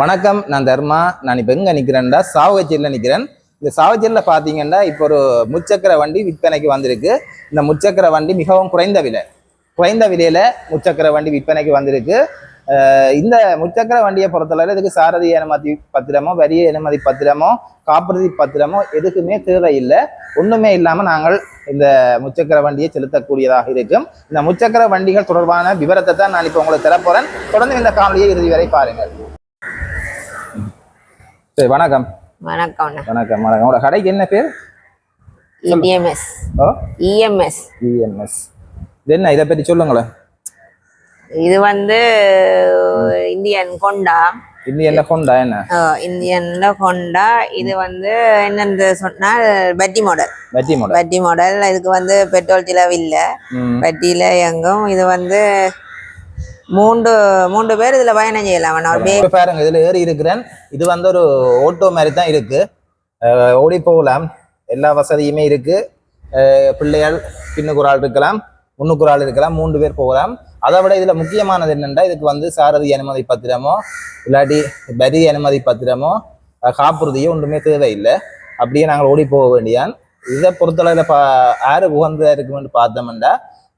வணக்கம் நான் தர்மா. நான் இப்போ எங்கே நிற்கிறேன்டா சாவகச்சேரியில் நிற்கிறேன் இந்த சாவகச்சேரியில் பார்த்தீங்கன்னா இப்போ ஒரு முச்சக்கர வண்டி விற்பனைக்கு வந்திருக்கு. இந்த முச்சக்கர வண்டி மிகவும் குறைந்த விலை. குறைந்த விலையில முச்சக்கர வண்டி விற்பனைக்கு வந்திருக்கு. இந்த முச்சக்கர வண்டியை பொறுத்தளவில் இதுக்கு சாரதி அனுமதி பத்திரமோ வரிய அனுமதி பத்திரமோ காப்புறுதி பத்திரமோ எதுக்குமே தேவையில்லை. ஒண்ணுமே இல்லாம நாங்கள் இந்த முச்சக்கர வண்டியை செலுத்தக்கூடியதாக இருக்கும். இந்த முச்சக்கர வண்டிகள் தொடர்பான விவரத்தை தான் நான் இப்போ உங்களுக்கு தரப்போறேன். தொடர்ந்து இந்த காணொலியை இறுதி வரை பாருங்கள். சரி வணக்கம். வணக்கம் வணக்கம் வணக்கம். உங்களோட கடைக்கு என்ன பேர்? இடிஎம்எஸ் ஓ? இஎம்எஸ் இஎம்எஸ் இது என்ன? இதை பற்றி சொல்லுங்களேன் இது வந்து இந்தியன் கொண்டா இது என்ன? கொண்டா என்ன இந்தியன்ல கொண்டா இது வந்து என்னன்னு சொன்னா பட்டி மாடல். வெட்டி மாடல். பட்டி மாடல். இதுக்கு வந்து பெட்ரோல் செலவு இல்லை. பட்டியில எங்கும் இது வந்து மூன்று மூன்று பேர் இதுல பயணம் செய்யலாம். இப்ப பாருங்க இதுல ஏறி இருக்கிறேன். இது வந்து ஒரு ஓட்டோ மாதிரி தான் இருக்கு. ஓடி போகலாம். எல்லா வசதியுமே இருக்கு. பிள்ளைகள் பின்னுக்கு ஒரு ஆள் இருக்கலாம் முன்னுக்கு ஒரு ஆள் இருக்கலாம் மூன்று பேர் போகலாம். அதை விட இதுல முக்கியமானது என்னென்னா இதுக்கு வந்து சாரதி அனுமதி பத்திரமோ இல்லாட்டி பரி அனுமதி பத்திரமோ காப்புறுதியோ ஒன்றுமே தேவையில்லை. அப்படியே நாங்கள் ஓடி போக வேண்டியான் இதை பொறுத்தளவில் பா யாரு உகந்ததா இருக்குமென்னு பார்த்தோம்னா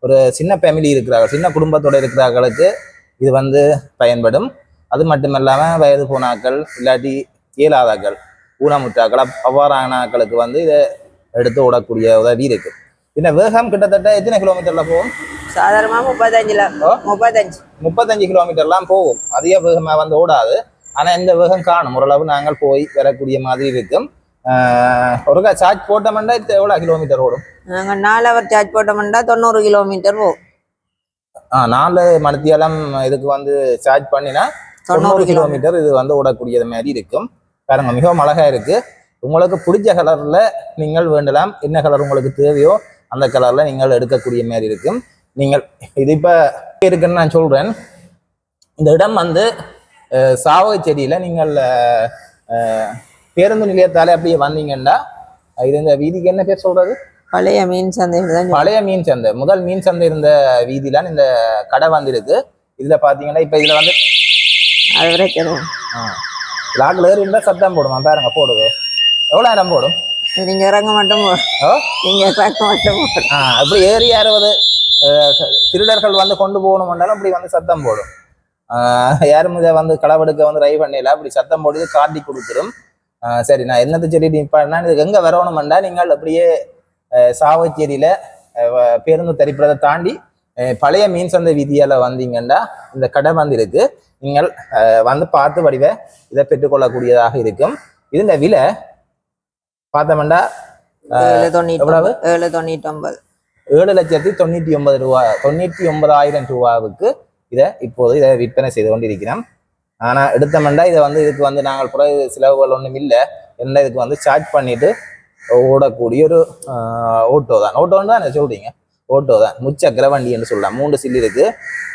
ஒரு சின்ன ஃபேமிலி இருக்கிறாங்க சின்ன குடும்பத்தோட இருக்கிறவர்களுக்கு இது வந்து பயன்படும். அது மட்டுமல்லாம வயது போனாக்கள் இல்லாட்டி இயலாதாக்கள் ஊனமுற்றாக்கள் அப்- அவ்வாறான ஆட்களுக்கு வந்து இதை எடுத்து விடக்கூடிய உதவி இருக்கு. இந்த வேகம் கிட்டத்தட்ட எத்தனை கிலோமீட்டர்ல போகும்? சாதாரணமா முப்பத்தஞ்சுல. முப்பத்தஞ்சு. முப்பத்தஞ்சு கிலோமீட்டர்லாம் போகும். அதிக வேகமா வந்து ஓடாது. ஆனா இந்த வேகம் காணும்? ஓரளவு நாங்கள் போய் வரக்கூடிய மாதிரி இருக்கும். ஒருக்கா சார்ஜ் போட்டோம்னா இது எவ்வளவு கிலோமீட்டர் ஓடும் நாங்க நாலு அவர் சார்ஜ் போட்டோம்னா தொண்ணூறு கிலோமீட்டர் போகும் நாலு மணித்தியாலம் இதுக்கு வந்து சார்ஜ் பண்ணினா தொண்ணூறு கிலோமீட்டர் இது வந்து ஓடக்கூடியது மாதிரி இருக்கும் பாருங்க மிகவும் அழகா இருக்கு உங்களுக்கு பிடிச்ச கலர்ல நீங்கள் வேண்டலாம் என்ன கலர் உங்களுக்கு தேவையோ அந்த கலர்ல நீங்கள் எடுக்கக்கூடிய மாதிரி இருக்கும் நீங்கள் இது இப்ப இருக்குன்னு நான் சொல்றேன் இந்த இடம் வந்து சாவகச்சேரியில நீங்கள் பேருந்து நிலையத்தாலே அப்படியே வந்தீங்கன்னா இது இந்த வீதிக்கு என்ன பேர் சொல்றது? பழைய மீன் தான் பழைய மீன் சந்தை. முதல் மீன் சந்தை இருந்த வீதியில இந்த கடை வந்திருக்கு. இதுல பாத்தீங்கன்னா இப்ப இதுல வந்து அது வரைக்கும். லாக்ல ஏறி இருந்தா சத்தம் போடுமா? பாருங்க போடுது எவ்வளவு நேரம் போடும்? நீங்க இறங்க மட்டும் நீங்க இறங்க மட்டும். ஆ, அப்படி ஏறி யாராவது திருடர்கள் வந்து கொண்டு போகணும்னாலும் அப்படி வந்து சத்தம் போடும். யாரும் இதை வந்து களவெடுக்க வந்து ரை பண்ணல அப்படி சத்தம் போடுது காட்டி கொடுத்துரும். சரி நான் என்னத்தை சொல்லிட்டு நிப்பாடினா இதுக்கு எங்க வரணும்டா நீங்கள் அப்படியே சாவச்சேரியில பேருந்து தரிப்பிடத்தை தாண்டி பழைய மீன் சந்தை வீதியால வந்தீங்கன்னா இந்த கடை வந்து இருக்கு நீங்கள் வந்து பார்த்து வடிவ இதை பெற்றுக்கொள்ளக்கூடியதாக இருக்கும் இதுல விலை பார்த்தோம்னா ஏழு எவ்வளவு? ஒன்பது. ஏழு தொண்ணூத்தி ஒன்பது ஏழு லட்சத்தி தொண்ணூற்றி ஒன்பது ரூபா தொண்ணூற்றி ஒன்பதாயிரம் ரூபாவுக்கு இதை இப்போது இதை விற்பனை செய்து கொண்டிருக்கிறோம் ஆனால் எடுத்தோம்னா இதை வந்து இதுக்கு வந்து நாங்கள் பிறகு செலவுகள் ஒன்றும் இல்லை. என்ன இதுக்கு வந்து சார்ஜ் பண்ணிட்டு ஓடக்கூடிய ஒரு ஓட்டோ தான். ஓட்டோன்னு தான் சொல்றீங்க? ஓட்டோ தான். முச்சக்கர வண்டி என்று சொல்லலாம். மூன்று சில்லு இருக்கு.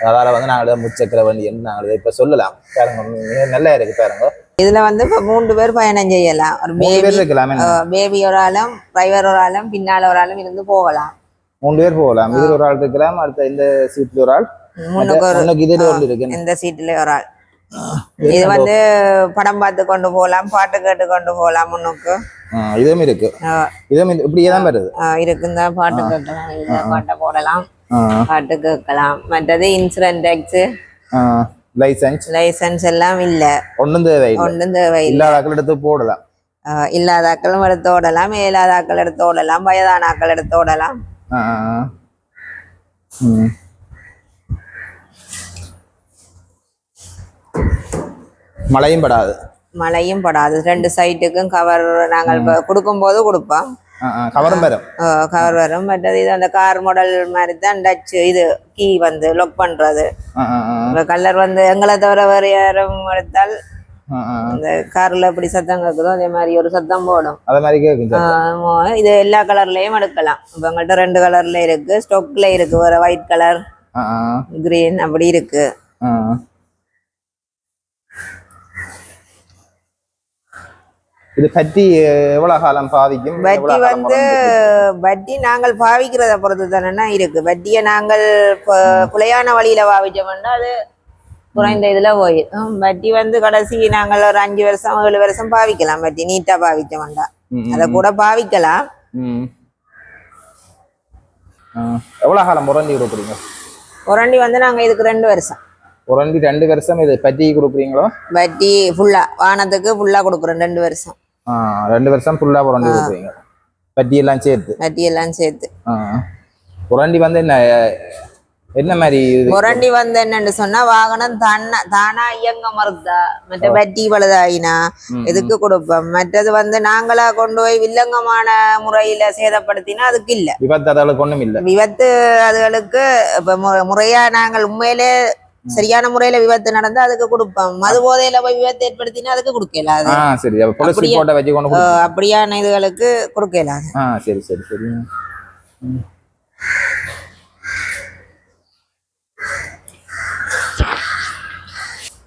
அதால வந்து நாங்கள் இதை முச்சக்கர வண்டி என்று நாங்கள் இதை இப்போ சொல்லலாம். பாருங்க நல்லா இருக்கு பாருங்க. இதுல வந்து இப்ப மூன்று பேர் பயணம் செய்யலாம். ஒரு பேபி என்ன? பேபி ஒரு ஆளும் டிரைவர் ஒரு ஆளும் பின்னால ஒரு ஆளும் இருந்து போகலாம். மூணு பேர் போகலாம். இதில் ஒரு ஆள் இருக்கலாம் அடுத்த இந்த சீட்ல ஒரு ஆள். முன்னுக்கு இருக்கு. இந்த சீட்ல ஒரு ஆள். இது வந்து படம் பார்த்து கொண்டு போகலாம் பாட்டு கேட்டு கொண்டு போகலாம் முன்னுக்கு இதுவும் இருக்கு. இதுவும் இது- இப்படியே தான் வருது அஹ் இருக்குந்தா பாட்டு கேட்கலாம் இதுல பாட்டை போடலாம். பாட்டு கேட்கலாம். மற்றது இன்சூரன்ஸ் டேக்ஸ் லைசன்ஸ் லைசன்ஸ் எல்லாம் இல்ல. ஒன்றும் தேவையில்லை. ஒன்றும் தேவையில்லை. இல்லாதாக்கள் எடுத்து போடலாம். இல்லாதாக்களும் எடுத்து ஓடலாம் இயலாதாக்கள் எடுத்து ஓடலாம் வயதானாக்கள் எடுத்து ஓடலாம் ஆ, ஆ, ஆ. ம். மழையும் படாது. மழையும் படாது. ரெண்டு சைட்டுக்கும் கவர் நாங்கள் இப்போ கொடுக்கும்போது கொடுப்போம். கவரும் பெறும் கவர் வரும். மற்றது இது அந்த கார் மாடல் மாதிரி தான் டச் இது கீ வந்து லொக் பண்றது. இந்த கலர் வந்து எங்களை தவிர வேறு யாரும் எடுத்தால். அந்த கார்ல எப்படி சத்தம் கேட்குதோ அதே மாதிரி ஒரு சத்தம் போடும். அத மாதிரி ஆமா, இது எல்லா கலர்லயும் எடுக்கலாம். இப்போ எங்கள்கிட்ட ரெண்டு கலர்ல இருக்கு. ஸ்டொக்ல இருக்கு வேற ஒயிட் கலர் கிரீன் அப்படி இருக்கு. இது பற்றி எவ்வளவு காலம் பாதிக்கும் வட்டி வந்து? வட்டி நாங்கள் பாவிக்கிறத பொறுத்து தானே இருக்கு. வட்டியை நாங்கள் குலையான வழியில பாவிச்சோம்னா அது குறைந்த இதுல போயிடும் வட்டி வந்து கடைசி நாங்கள் ஒரு அஞ்சு வருஷம் ஏழு வருஷம் பாவிக்கலாம். வட்டி நீட்டா ம், அதை கூட பாவிக்கலாம். எவ்வளவு காலம் முரண்டி கொடுக்குறீங்க? உரண்டி வந்து நாங்க இதுக்கு ரெண்டு வருஷம். முரண்டி ரெண்டு வருஷம் இது பட்டி கொடுக்குறீங்களோ? வட்டி ஃபுல்லா வானத்துக்கு ஃபுல்லா கொடுக்குறோம் ரெண்டு வருஷம். ரெண்டு வருஷம் ஃபுல்லா முரண்டி கொடுக்குறீங்க. பட்டி எல்லாம் சேர்த்து. வட்டி எல்லாம் சேர்த்து. ஆ. முரண்டி வந்து என்ன என்ன மாதிரி முரண்டி வந்து என்னன்னு சொன்னா வாகனம் தானா தானா இயங்க மறுத்தா மற்ற வட்டி பழுதாயினா ம், இதுக்கு கொடுப்போம்? மற்றது வந்து நாங்களா கொண்டு போய் வில்லங்கமான முறையில சேதப்படுத்தினா அதுக்கு இல்ல. விபத்து அதற்கு ஒண்ணும் இல்ல விபத்து அதுகளுக்கு இப்ப முறையா நாங்கள் உண்மையிலே சரியான முறையில விபத்து நடந்தா அதுக்கு கொடுப்போம். மது போதையில போய் விபத்து ஏற்படுத்தினா அதுக்கு கொடுக்கல அது சரி. அப்ப அப்படியான இதுகளுக்கு கொடுக்கல சரி சரி சரி.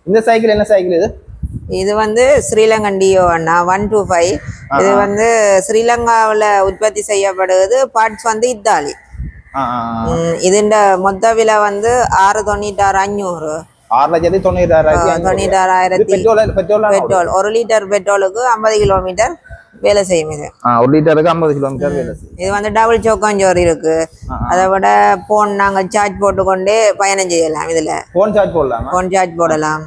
இந்த சைக்கிள் என்ன சைக்கிள் இது? இது வந்து ஸ்ரீலங்கன் டியோ அண்ணா ஒன் டூ ஃபைவ் இது வந்து ஸ்ரீலங்காவில் உற்பத்தி செய்யப்படுவது பார்ட்ஸ் வந்து இத்தாலி. ഇതിന്റെ മൊത്ത വില വന്ന് ആറ് തൊണ്ണൂറ്റാറ് അഞ്ഞൂറ് ആറ് ലക്ഷത്തി തൊണ്ണൂറ്റാറായിരത്തി തൊണ്ണൂറ്റാറായിരത്തി പെട്രോൾ പെട്രോൾ ഒരു ലിറ്റർ പെട്രോളുക്ക് അമ്പത് കിലോമീറ്റർ வேலை செய்யும் இது. ஒரு லிட்டருக்கு ஐம்பது கிலோமீட்டர் வேலை செய்யும். இது வந்து டபுள் சோக்காஞ்சோறு இருக்கு. அதை விட போன் நாங்க சார்ஜ் போட்டுக்கொண்டு பயணம் செய்யலாம் இதுல. போன் சார்ஜ் போடலாம்? போன் சார்ஜ் போடலாம்.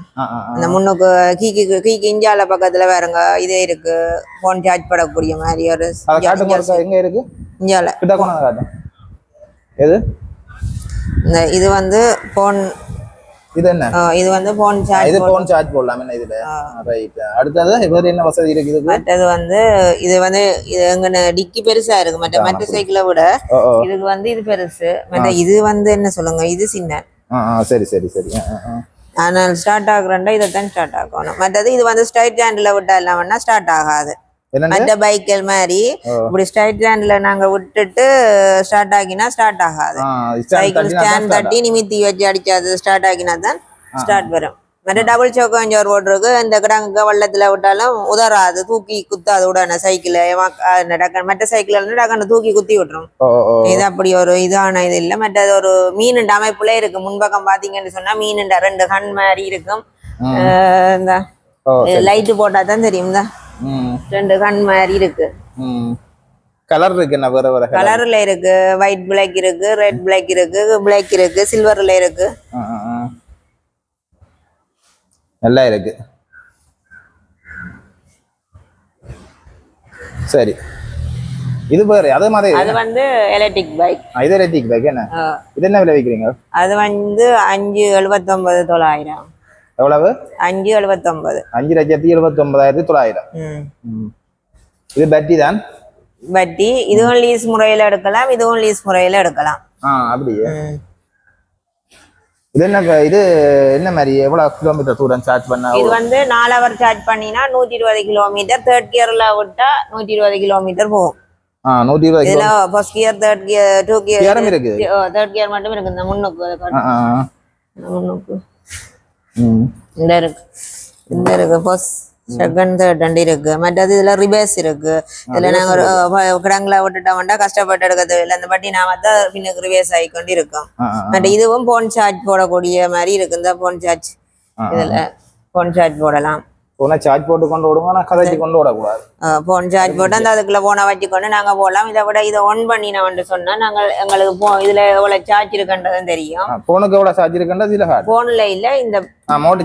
இந்த முன்னுக்கு கீக்கி கீக்கி இஞ்சால பக்கத்துல வேறங்க இதே இருக்கு. போன் சார்ஜ் போடக்கூடிய மாதிரி ஒரு எங்க இருக்கு? இஞ்சால. எது? இந்த இது வந்து போன் இது என்ன? இது வந்து போன் சார்ஜ் இது ஃபோன் சார்ஜ் போடலாம். என்ன இதுல? ரைட் அடுத்தது வேறு என்ன வசதி இருக்கு இதுக்கு? மற்றது வந்து இது வந்து இது எங்க டிக்கி பெருசா இருக்கு. மற்ற மற்ற சைக்கிளை விட இதுக்கு வந்து இது பெருசு. மற்ற இது வந்து என்ன சொல்லுங்க? இது சின்ன. சரி சரி சரி. ஆனால் ஸ்டார்ட் ஆகுறேன்டா இதை தான் ஸ்டார்ட் ஆகணும். மற்றது இது வந்து ஸ்ட்ரைட் ஹேண்டில் விட்டா இல்லாமன்னா ஸ்டார்ட் ஆகாது. மற்ற பைக்கள் மாதிரி. இப்படி ஸ்ட்ரைட் ஹேண்டில் நாங்க விட்டுட்டு ஸ்டார்ட் ஆகினா ஸ்டார்ட் ஆகாது. சைக்கிள் தான் ஸ்டாண்ட் தட்டி நிமித்தி வச்சு அடிச்சாது ஸ்டார்ட் ஆகினா தான் ஸ்டார்ட் வரும். மற்ற டபுள் சோக்கஞ்சோர் ஓட்டுருக்கு இந்த கிடங்க வெள்ளத்துல விட்டாலும் உதறாது தூக்கி குத்தாது உடனே சைக்கிள் மற்ற சைக்கிள் டக்குன்னு தூக்கி குத்தி விட்டுரும். இது அப்படி ஒரு இதான இது இல்லை. மற்றது ஒரு மீனுண்ட அமைப்புல இருக்கு. முன்பக்கம் பாத்தீங்கன்னு சொன்னா மீனுண்ட ரெண்டு கண் மாதிரி இருக்கும். இந்த லைட்டு போட்டா தான் தெரியும் ம் ரெண்டு கண் மாதிரி இருக்கு. கலர் இருக்கு வேற வேற கலர் கலர்ல இருக்கு. ஒயிட் பிளாக் இருக்கு ரெட் பிளாக் இருக்கு பிளாக் இருக்கு சில்வர்ல இருக்கு. நல்லா இருக்கு. சரி. இது வேறு அது மாதிரி அது வந்து எலக்ட்ரிக் பைக் இது ரெட்டிக் பேக் என்ன? இது என்ன விலை விற்கிறீங்க அது வந்து அஞ்சு எழுபத்தொன்பது தொள்ளாயிரம். எவ்வளவு? அஞ்சு எழுபத்தொன்பது அஞ்சு லட்சத்தி எழுபத்தி ஒன்பதாயிரத்தி தொள்ளாயிரம். இது பேட்டரி தான்? வட்டி இதுவும் லீஸ் முறையில எடுக்கலாம் இதுவும் லீஸ் முறையில எடுக்கலாம். ஆ அப்படியே. இது என்ன இது என்ன மாதிரி எவ்வளவு கிலோமீட்டர் தூரம் சார்ஜ் பண்ண இது வந்து நாலு ஹவர் சார்ஜ் பண்ணினா நூத்தி இருபது கிலோமீட்டர் தேர்ட் கியர்ல விட்டா நூத்தி இருபது கிலோமீட்டர் போகும். ஆ நூற்றி இருபது இதுல first gear third gear two gear கியரும் இருக்கு தேர்ட் கியர் மட்டும் இருக்கு இந்த முன்னுக்கு. முன்னுக்கு. இந்த இருக்கு இந்த இருக்கு ஃபர்ஸ்ட் செகண்ட் தேர்ட் ரெண்டு இருக்கு மற்றது இதுல ரிபேஸ் இருக்கு இதுல நாங்க கிடங்குல விட்டுட்டோம்னா கஷ்டப்பட்டு எடுக்க தேவையில்லை அந்த பட்டி நாம தான் பின்னுக்கு ரிவேஸ் ஆகிக்கொண்டு இருக்கோம் ஆ, ஆ, மற்ற இதுவும் போன் சார்ஜ் போடக்கூடிய மாதிரி இருக்கு இந்த போன் சார்ஜ். இதுல போன் சார்ஜ் போடலாம் உடனே சார்ஜ் போட்டு கொண்டு விடுவோம் ஆனால் கதைச்சு கொண்டு விடக்கூடாது போன் சார்ஜ் போட்டு அந்த அதுக்குள்ள போனை வச்சுக்கொண்டு நாங்க போடலாம் இதை விட இதை ஒன் பண்ணினோம்னு சொன்னா நாங்க எங்களுக்கு போ இதுல எவ்வளவு சார்ஜ் இருக்குன்றதும் தெரியும். ஃபோனுக்கு எவ்வளோ சார்ஜ் இருக்குன்றது இதில் காட்டு. போன்ல இல்ல இந்த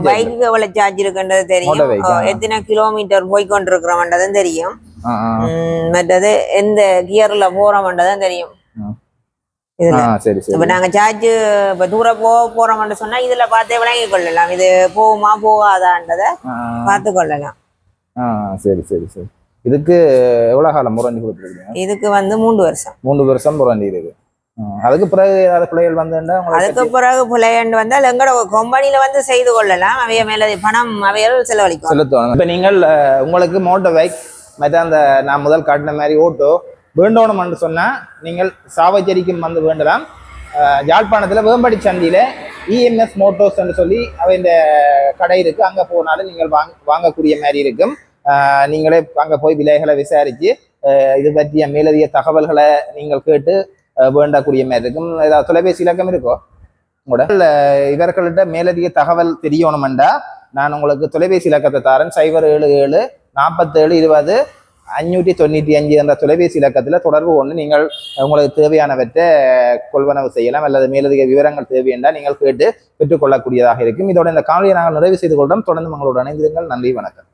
பைக்கு எவ்வளவு சார்ஜ் இருக்குன்றது தெரியும். எத்தனை கிலோமீட்டர் போய் கொண்டிருக்கிறோம்ன்றதும் தெரியும். மற்றது எந்த கியர்ல போறோம்ன்றதும் தெரியும். இதுல. நாங்க சார்ஜ் இப்ப தூரம் போக போறோம்னு சொன்னா இதுல பார்த்தே விளங்கி கொள்ளலாம். இது போகுமா போகாதான்றத பார்த்து கொள்ளலாம். சரி சரி சரி. இதுக்கு எவ்வளோ காலம் முரண்டி கொடுத்துருக்கீங்க? இதுக்கு வந்து மூன்று வருஷம். மூணு வருஷம் முரண்டி இருக்கு அதுக்கு பிறகு ஏதாவது பிள்ளைகள் உங்களுக்கு அதுக்கு பிறகு புலையண்டு வந்தால் எங்களோட கம்பெனில வந்து செய்து கொள்ளலாம். அவைய மேல பணம் அவையால் செலவழிக்கும். செலுத்துவாங்க இப்போ நீங்கள் உங்களுக்கு மோட்டர் பைக் மற்ற அந்த நான் முதல் காட்டின மாதிரி ஓட்டோ வேண்டோணும்னு சொன்னால் நீங்கள் சாவச்சேரிக்கும் வந்து வேண்டலாம். யாழ்ப்பாணத்தில் வேம்படி சந்தியில் இஎம்எஸ் மோட்டோஸ்ன்னு சொல்லி அவை இந்த கடை இருக்குது அங்கே போனாலும் நீங்கள் வாங்க வாங்கக்கூடிய மாதிரி இருக்கும். நீங்களே அங்கே போய் விலைகளை விசாரித்து இது பற்றிய மேலதிக தகவல்களை நீங்கள் கேட்டு வேண்டக்கூடிய மாதிரி இருக்கும். ஏதாவது தொலைபேசி இலக்கம் இருக்கோ? உங்களோட? இவர்கள்ட்ட மேலதிக தகவல் தெரியணுமெண்டா நான் உங்களுக்கு தொலைபேசி இலக்கத்தை தரேன் சைபர் ஏழு ஏழு நாற்பத்தேழு இருபது அஞ்சூற்றி தொண்ணூற்றி அஞ்சு என்ற தொலைபேசி இலக்கத்தில் தொடர்பு கொண்டு நீங்கள் உங்களுக்கு தேவையானவற்றை கொள்வனவு செய்யலாம். அல்லது மேலதிக விவரங்கள் தேவை என்றால் நீங்கள் கேட்டு பெற்றுக்கொள்ளக்கூடியதாக இருக்கும். இதோட இந்த காணொலியை நாங்கள் நிறைவு செய்து கொள்கிறோம் தொடர்ந்து உங்களோட இணைந்திருங்கள். நன்றி வணக்கம்.